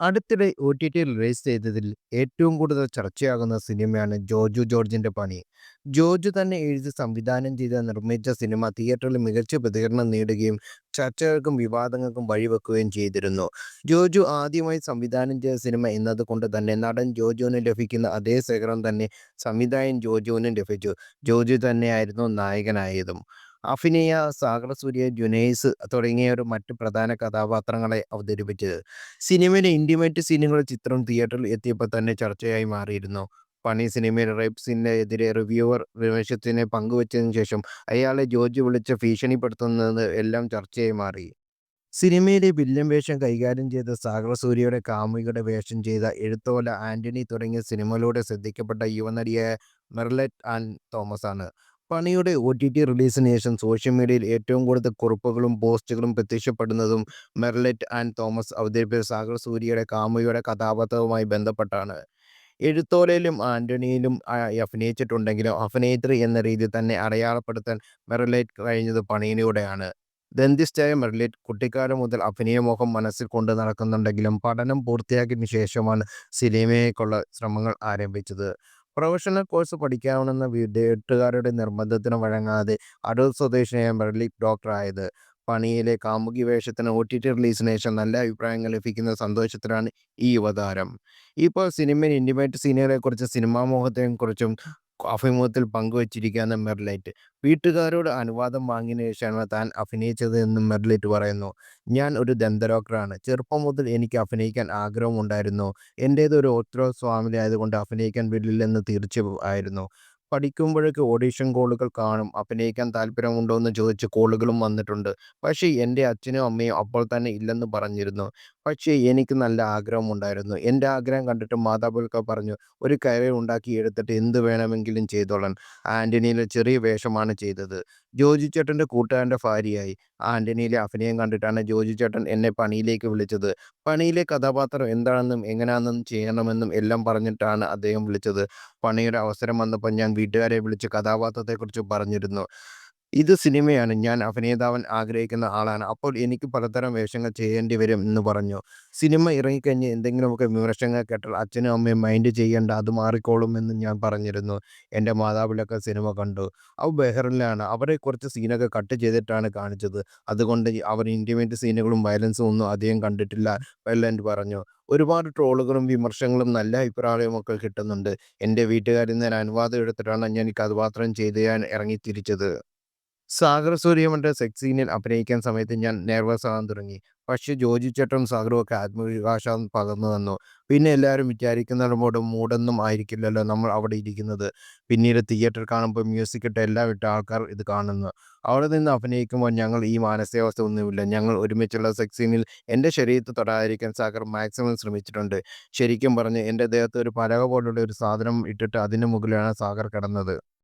അടുത്തിടെ O T T release ചെയ്തതിൽ ഏറ്റവും കൂടുതൽ ചർച്ചയാകുന്ന സിനിമയാണ് ജോജു ജോർജിന്റെ പണി. ജോജു തന്നെ എഴുതി സംവിധാനം ചെയ്ത് നിർമ്മിച്ച സിനിമ തിയേറ്ററിൽ മികച്ച പ്രതികരണം നേടുകയും ചർച്ചകൾക്കും വിവാദങ്ങൾക്കും വഴിവെക്കുകയും ചെയ്തിരുന്നു. ജോജു ആദ്യമായി സംവിധാനം ചെയ്ത സിനിമ എന്നതുകൊണ്ട് തന്നെ നടൻ ജോജുവിന് ലഭിക്കുന്ന അതേ ശേഖരം തന്നെ സംവിധായകൻ ജോജുവിനും ലഭിച്ചു. ജോജു തന്നെയായിരുന്നു നായകനായതും. അഭിനയ, സാഗർ സൂര്യ, ജുനൈസ് തുടങ്ങിയവർ മറ്റ് പ്രധാന കഥാപാത്രങ്ങളെ അവതരിപ്പിച്ചത്. സിനിമയിലെ ഇന്റിമേറ്റ് സീനുകൾ ചിത്രം തിയേറ്ററിൽ എത്തിയപ്പോൾ തന്നെ ചർച്ചയായി മാറിയിരുന്നു. പണി സിനിമയിലെ റേപ്പ് സീനിനെതിരെ റിവ്യൂവർ വിമർശത്തിനെ പങ്കുവച്ചതിന് ശേഷം അയാളെ ജോർജ് വിളിച്ച് ഭീഷണിപ്പെടുത്തുന്നത് എല്ലാം ചർച്ചയായി മാറി. സിനിമയിലെ വില്ലൻ വേഷം കൈകാര്യം ചെയ്ത സാഗർ സൂര്യയുടെ കാമുകിയുടെ വേഷം ചെയ്ത എഴുത്തോല ആന്റണി തുടങ്ങിയ സിനിമകളിലൂടെ ശ്രദ്ധിക്കപ്പെട്ട യുവനടിയായ മെർലിറ്റ് ആൻ തോമസാണ്. പണിയുടെ ഒ ടി ടി റിലീസിന് ശേഷം സോഷ്യൽ മീഡിയയിൽ ഏറ്റവും കൂടുതൽ കുറിപ്പുകളും പോസ്റ്റുകളും പ്രത്യക്ഷപ്പെടുന്നതും മെർലറ്റ് ആൻഡ് തോമസ് അവതരിപ്പിച്ച സാഗർ സൂര്യയുടെ കാമുകിയുടെ കഥാപാത്രവുമായി ബന്ധപ്പെട്ടാണ്. എഴുത്തോലയിലും ആന്റണിയിലും അഭിനയിച്ചിട്ടുണ്ടെങ്കിലും അഭിനേത്രി എന്ന രീതിയിൽ തന്നെ അടയാളപ്പെടുത്താൻ മെർലിറ്റ് കഴിഞ്ഞത് പണിയിലൂടെയാണ്. ദന്തിസ്റ്റായ മെർലിറ്റ് കുട്ടിക്കാലം മുതൽ അഭിനയമോഹം മനസ്സിൽ കൊണ്ട് നടക്കുന്നുണ്ടെങ്കിലും പഠനം പൂർത്തിയാക്കിയതിനു ശേഷമാണ് സിനിമയ്ക്കുള്ള ശ്രമങ്ങൾ ആരംഭിച്ചത്. പ്രൊഫഷണൽ കോഴ്സ് പഠിക്കാമെന്ന വീട്ടുകാരുടെ നിർബന്ധത്തിന് വഴങ്ങാതെ അടൂർ സ്വദേശിയായ മെർലിറ്റ് ഡോക്ടറായത്. പണിയിലെ കാമുകി വേഷത്തിന് ഒ ടി ടി റിലീസിന് ശേഷം നല്ല അഭിപ്രായങ്ങൾ ലഭിക്കുന്ന സന്തോഷത്തിലാണ് ഈ യുവതാരം. ഇപ്പോൾ സിനിമയിലെ ഇന്റിമേറ്റ് സീനുകളെക്കുറിച്ചും സിനിമാമോഹത്തെക്കുറിച്ചും അഭിമുഖത്തിൽ പങ്കുവച്ചിരിക്കുകയാണ് മെർലൈറ്റ് വീട്ടുകാരോട് അനുവാദം വാങ്ങിയതിനു ശേഷമാണ് താൻ അഭിനയിച്ചത് എന്നും മെർലൈറ്റ് പറയുന്നു. ഞാൻ ഒരു ദന്തഡോക്ടറാണ്. ചെറുപ്പം മുതൽ എനിക്ക് അഭിനയിക്കാൻ ആഗ്രഹമുണ്ടായിരുന്നു. എന്റേത് ഒരു ഓർത്തഡോക്സ് ഫാമിലി ആയതുകൊണ്ട് അഭിനയിക്കാൻ വിടില്ലെന്ന് തീർച്ച ആയിരുന്നു. പഠിക്കുമ്പോഴൊക്കെ ഓഡീഷൻ കോളുകൾ കാണും. അഭിനയിക്കാൻ താല്പര്യമുണ്ടോ എന്ന് ചോദിച്ച് കോളുകളും വന്നിട്ടുണ്ട്. പക്ഷേ എന്റെ അച്ഛനും അമ്മയും അപ്പോൾ തന്നെ ഇല്ലെന്ന് പറഞ്ഞിരുന്നു. പക്ഷേ എനിക്ക് നല്ല ആഗ്രഹമുണ്ടായിരുന്നു. എന്റെ ആഗ്രഹം കണ്ടിട്ട് മാതാപിതാക്കൾ പറഞ്ഞു ഒരു കരിയർ ഉണ്ടാക്കിയെടുത്തിട്ട് എന്ത് വേണമെങ്കിലും ചെയ്തോളാൻ. ആന്റണിയിലെ ചെറിയ വേഷമാണ് ചെയ്തത്. ജോജു ചേട്ടന്റെ കൂട്ടുകാരന്റെ ഭാര്യയായി. ആന്റണിയിലെ അഭിനയം കണ്ടിട്ടാണ് ജോജു ചേട്ടൻ എന്നെ പണിയിലേക്ക് വിളിച്ചത്. പണിയിലെ കഥാപാത്രം എന്താണെന്നും എങ്ങനെയാണെന്നും ചെയ്യണമെന്നും എല്ലാം പറഞ്ഞിട്ടാണ് അദ്ദേഹം വിളിച്ചത്. പണിയുടെ അവസരം വന്നപ്പോൾ ഞാൻ വീട്ടുകാരെ വിളിച്ച് കഥാപാത്രത്തെക്കുറിച്ച് പറഞ്ഞിരുന്നു. ഇത് സിനിമയാണ്. ഞാൻ അഭിനേതാവാൻ ആഗ്രഹിക്കുന്ന ആളാണ്. അപ്പോൾ എനിക്ക് പലതരം വേഷങ്ങൾ ചെയ്യേണ്ടി വരും എന്ന് പറഞ്ഞു. സിനിമ ഇറങ്ങിക്കഴിഞ്ഞ് എന്തെങ്കിലുമൊക്കെ വിമർശങ്ങൾ കേട്ടാൽ അച്ഛനും അമ്മയും മൈൻഡ് ചെയ്യണ്ട അത് മാറിക്കോളും എന്ന് ഞാൻ പറഞ്ഞിരുന്നു. എന്റെ മാതാപിതാക്കൾ സിനിമ കണ്ടു. അവ ബഹ്റൈനിലാണ്. അവരെ കുറച്ച് സീനൊക്കെ കട്ട് ചെയ്തിട്ടാണ് കാണിച്ചത്. അതുകൊണ്ട് അവർ ഇന്റിമേറ്റ് സീനുകളും വയലൻസും ഒന്നും അധികം കണ്ടിട്ടില്ല വെല്ലന്റ് പറഞ്ഞു. ഒരുപാട് ട്രോളുകളും വിമർശനങ്ങളും നല്ല അഭിപ്രായവുമൊക്കെ കിട്ടുന്നുണ്ട്. എന്റെ വീട്ടുകാരിൽ നിന്ന് അനുവാദം എടുത്തിട്ടാണ് ഞാൻ കഥാപാത്രം ഞാൻ ഇറങ്ങിത്തിരിച്ചത്. സാഗർ സൂര്യയുമായിട്ട് സെക്സ് സീനിൽ അഭിനയിക്കാൻ സമയത്ത് ഞാൻ നെർവസ് ആകാൻ തുടങ്ങി. പക്ഷെ ജോജി ചേട്ടനും സാഗറും ഒക്കെ ആത്മവിശ്വാസം പകർന്നു തന്നു. പിന്നെ എല്ലാവരും വിചാരിക്കുന്നത് മൂടൊന്നും ആയിരിക്കില്ലല്ലോ നമ്മൾ അവിടെ ഇരിക്കുന്നത്. പിന്നീട് തിയേറ്റർ കാണുമ്പോൾ മ്യൂസിക് ഇട്ട് എല്ലാം ഇട്ട് ആൾക്കാർ ഇത് കാണുന്നു. അവിടെ നിന്ന് അഭിനയിക്കുമ്പോൾ ഞങ്ങൾ ഈ മാനസികാവസ്ഥ ഒന്നുമില്ല. ഞങ്ങൾ ഒരുമിച്ചുള്ള സെക്സ് സീനിൽ എന്റെ ശരീരത്തെ തൊടാതിരിക്കാൻ സാഗർ മാക്സിമം ശ്രമിച്ചിട്ടുണ്ട്. ശരിക്കും പറഞ്ഞ് എന്റെ ദേഹത്ത് ഒരു പലക പോലുള്ള ഒരു സാധനം ഇട്ടിട്ട് അതിന് മുകളിലാണ് സാഗർ കിടന്നത്.